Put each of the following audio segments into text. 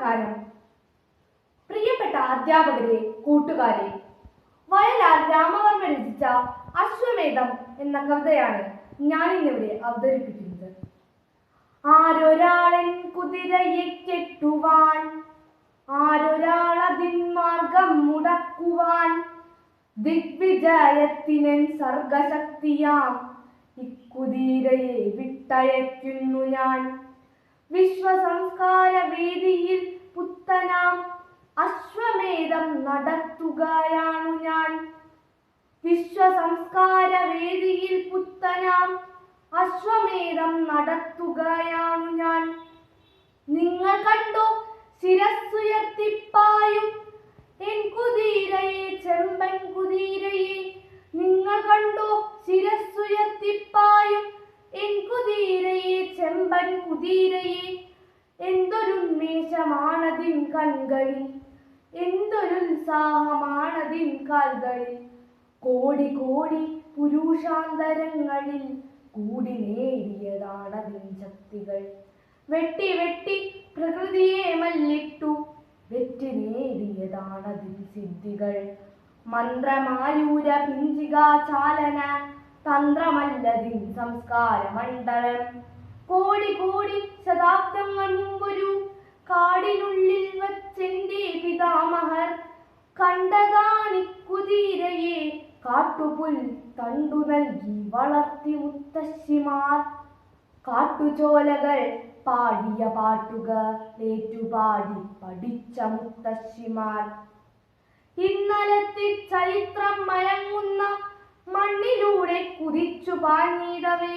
നമസ്കാരം. പ്രിയപ്പെട്ട അധ്യാപകരെ കൂട്ടുകാരെ വയലാർ രാമവർമ്മ രചിച്ച അശ്വമേധം എന്ന കവിതയാണ് ഞാൻ ഇന്നിവിടെ അവതരിപ്പിക്കുന്നത്. ആരൊരാളൻ കുതിരയെ കെട്ടുവാൻ ആരൊരാളതിൻ മാർഗം മുടക്കുവാൻ ദിഗ്വിജയത്തിനൻ സർഗശക്തിയാം ഇക്കുതിരയെ വിട്ടയക്കുന്നു ഞാൻ. വിശ്വസംസ്കാര വേദിയിൽ പുത്തനാം അശ്വമേധം നടത്തുകയാണു ഞാൻ. വിശ്വസംസ്കാര വേദിയിൽ പുത്തനാം അശ്വമേധം നടത്തുകയാണു ഞാൻ. നിങ്ങൾ കണ്ടോ ശിരസ്സുയർത്തിപ്പായും എൻ കുതിരയെ ചെമ്പൻ കുതിരയെ നിങ്ങൾ കണ്ടോ ശിരസ്സുയർത്തിപ്പായും എൻ കുതിരയെ ചെമ്പൻ കുതിരയെ എന്തൊരുന്മേഷമാണതിൻ കൺകളിൽ എന്തൊരുത്സാഹമാണതിൻ കാൽകളിൽ കോടി കോടി പുരുഷാന്തരങ്ങളിൽ കൂടി നേടിയതാണതിൻ ശക്തികൾ. വെട്ടി വെട്ടി പ്രകൃതിയെ മല്ലിട്ടു വെറ്റി നേടിയതാണതിൻ സിദ്ധികൾ. മന്ത്രമായൂര പിഞ്ചികാ ചാലന തന്ത്രമല്ലതിൻ സംസ്കാര മണ്ഡലം കോടി കോടി ശതാബ്ദങ്ങൾ മുമ്പൊരു കാടിനുള്ളിൽ വച്ചെന്റെ പിതാമഹർ കണ്ടതാണി കുതിരയെ കാട്ടുപുൽ തണ്ടു നൽകി വളർത്തി മുത്തശ്ശിമാർ. കാട്ടുചോലകൾ പാടിയ പാട്ടുകൾ ഏറ്റുപാടി പഠിച്ച മുത്തശ്ശിമാർ. ഇന്നലത്തെ ചരിത്രം മയങ്ങുന്ന മണ്ണിലൂടെ കുതിച്ചു പാഞ്ഞിടവേ.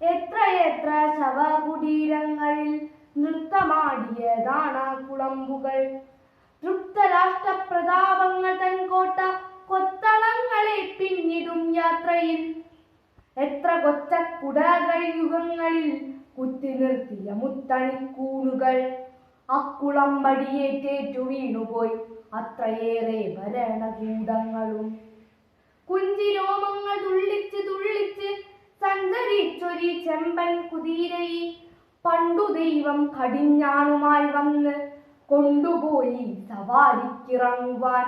എത്രയെത്ര ശവകുടീരങ്ങളിൽ നൃത്തമാടിയതാണ് കുളമ്പുകൾ. തൃപ്തരാഷ്ട്രപ്രതാപങ്ങൾ തൻ കോട്ട കൊത്തളങ്ങളെ പിന്നിടും യാത്രയിൽ. എത്ര കൊച്ച യുഗങ്ങളിൽ കുത്തി നിർത്തിയ മുത്തണിക്കൂണുകൾ. അക്കുളമ്പടിയേറ്റേറ്റു വീണുപോയി അത്രയേറെ ഭരണകൂടങ്ങളും. കുഞ്ചിരോമങ്ങൾ തുള്ളിച്ച് തുള്ളിച്ച് സഞ്ചരിച്ചൊരി ചെമ്പൻ കുതിരയെ പണ്ടു ദൈവം കടിഞ്ഞാണുമായി വന്ന് കൊണ്ടുപോയി സവാരിക്കിറങ്ങുവാൻ.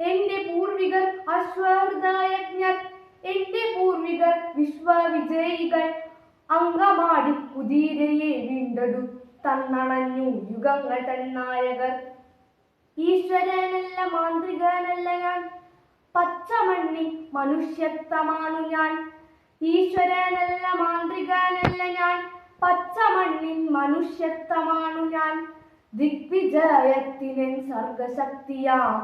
എന്റെ പൂർവികർ അശ്വഹൃദായജ്ഞർ എന്റെ പൂർവികർ വിശ്വവിജയികൾ അങ്കമാടി കുതിരയെ വീണ്ടെടു തന്നണഞ്ഞു യുഗങ്ങൾ തന്നായകർ ഈശ്വരനല്ല മാന്ത്രികനല്ല ഞാൻ പച്ചമണ്ണി മനുഷ്യത്വമാണു ഞാൻ. ഈശ്വരനല്ല പച്ചമണ്ണിൻ മനുഷ്യത്വമാണു ഞാൻ. ദിഗ്വിജയത്തിനൻ സർഗശക്തിയാം.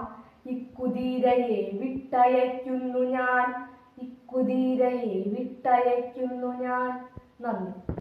ഇക്കുതിരയെ വിട്ടയക്കുന്നു ഞാൻ. ഇക്കുതിരയെ വിട്ടയക്കുന്നു ഞാൻ. നന്ദി.